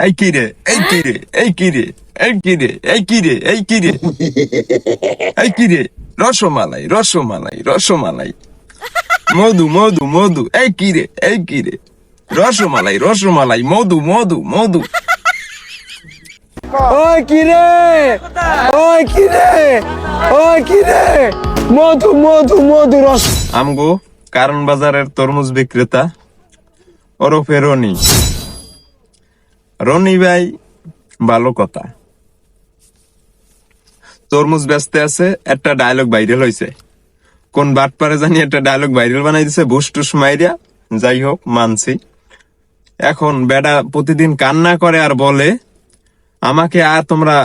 এই কি রে এই কি রে এই কি রে এই কি রে এই কি রে এই কি রে এই কি রে রসমালাই রসমালাই রসমালাই মধু মধু মধু এই কি রে এই কি রে রসমালাই রসমালাই মধু মধু মধু ওই কিরে ওই কিরে ওই কিরে মধু মধু মধু রস আমগো কারণ বাজারের তরমুজ বিক্রেতা ওরফে রনি। রনি ভাই, ভালো কথা। তরমুজ ব্যস্ত আছে, একটা ডায়লগ ভাইরাল হয়েছে কোন বাট পারে জানি একটা ডায়লগ ভাইরাল বানাই দিছে বুস টুস মাইরিয়া যাই হোক, মানছি। এখন বেডা প্রতিদিন কান্না করে আর বলে, আমাকে আর তোমরা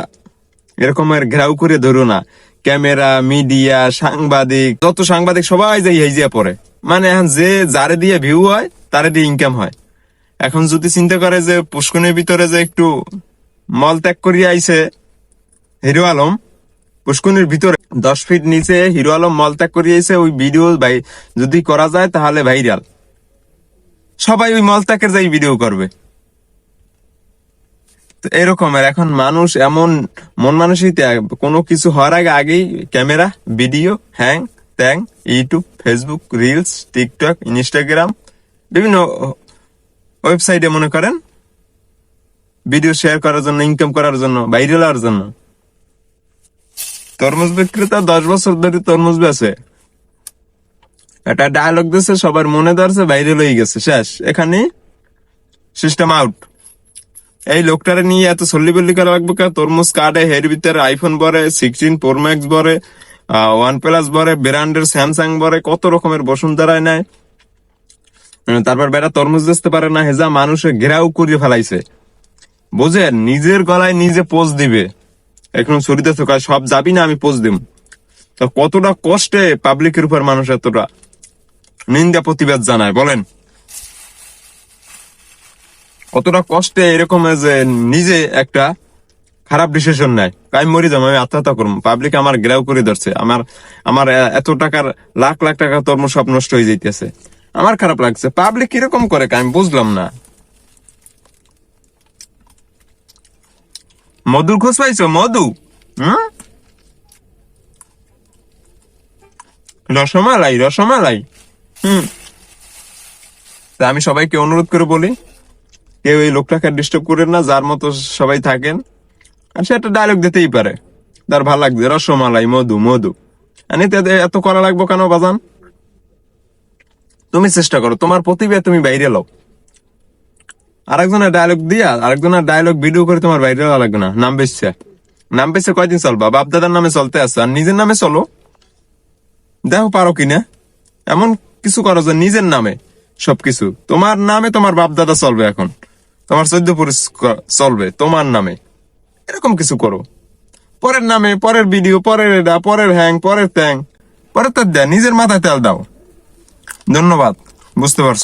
এরকমের ঘেরাও করে ধরো না। ক্যামেরা, মিডিয়া, সাংবাদিক, যত সাংবাদিক সবাই যাই হেজিয়া পড়ে। মানে এখন যে যারে দিয়ে ভিউ হয়, তারে দিয়ে ইনকাম হয়। এখন যদি চিন্তা করে যে পুষ্কনের ভিতরে যে একটু মল ত্যাগ করিয়ে আইছে হিরো আলম পুষ্কনির ভিতরে দশ ফিট নিচে হিরো আলম মল ত্যাগ করিয়ে আইছে, ওই ভিডিও ভাই যদি করা যায় তাহলে ভাইরাল। সবাই ওই মল ত্যাগের যাই ভিডিও করবে। এরকমের এখন মানুষ এমন মন মানসিকতা, কোনো কিছু হওয়ার আগে আগেই ক্যামেরা, ভিডিও, হ্যাং ট্যাং YouTube, Facebook, reels, TikTok, Instagram, বিভিন্ন ওয়েবসাইটে মনে করেন ভিডিও শেয়ার করার জন্য ইনকাম করার জন্য বাইরে হওয়ার জন্য। তরমুজ বিক্রেতা দশ বছর ধরে তরমুজ বেছে একটা ডায়লগ দিচ্ছে সবার মনে ধরছে বাইরে লই গেছে, শেষ। এখানে সিস্টেম আউট এই লোকটারে নিয়ে এত সল্লি বল্লি করা লাগবে তরমুজ কার্ডে হের ভিতরে আইফোন বরে সিক্সটিন প্রো ম্যাক্স বরে ওয়ান প্লাস বরে ব্র্যান্ডের স্যামসাং বরে কত রকমের বসুন্ধরায় নেয়। তারপর বেটা তরমুজ বেচতে পারে না, হেজা মানুষে ঘেরাও করে ফেলাইছে। বুঝেন নিজের গলায় নিজে পোজ দিবে। এখন শরীরে থাকা সব যাবি না, আমি পোজ দিব তো কতটা কষ্টে পাবলিকের উপর মানুষ এতটা নিন্দা প্রতিবাদ জানায়, বলেন। কতটা কষ্টে এরকম যে নিজে একটা খারাপ ডিসিশন নেয়। আমি মরি যাব, আমি আত্মহত্যা করব। পাবলিক আমার গ্রাও করে ধরছে। আমার আমার এত টাকার লাখ লাখ টাকা তরমুজ সব নষ্ট হয়ে যাইতেছে। আমার খারাপ লাগছে। পাবলিক কীরকম করে আমি বুঝলাম না। মধুর খোঁজ পাইছো? মধু? রসমালাই রসমালাই। হুম। তা আমি সবাইকে অনুরোধ করে বলি, কেউ এই লোকটাকে ডিস্টার্ব করেন না, যার মতো সবাই থাকেন। আর সে একটা ডায়লগ দিতেই পারে। তার ভালো লাগছে, রসমালাই, মধু মধু। এত করা লাগবো কেন, বাজান? তুমি চেষ্টা করো, তোমার প্রতিভা তুমি বাইরে লও। আরেকজনের ডায়লগ দিয়া, আরেকজনের ডায়লগ ভিডিও করে তোমার বাইরে লাগবে না, নাম বেচছে। নাম বেচছে কয়দিন চলবা? বাপ দাদার নামে চলতে আছে, আর নিজের নামে চলো। দেখো পারো কিনা। এমন কিছু করো যে নিজের নামে সবকিছু। তোমার নামে তোমার বাপ দাদা চলবে এখন। তোমার চোদ্দ পুরুষ চলবে, তোমার নামে। এরকম কিছু করো। পরের নামে, পরের ভিডিও পরের এটা, পরের হ্যাং পরের ট্যাং পরের তার দেয়, নিজের মাথায় তেল দাও। ধন্যবাদ বুঝতে পারছ?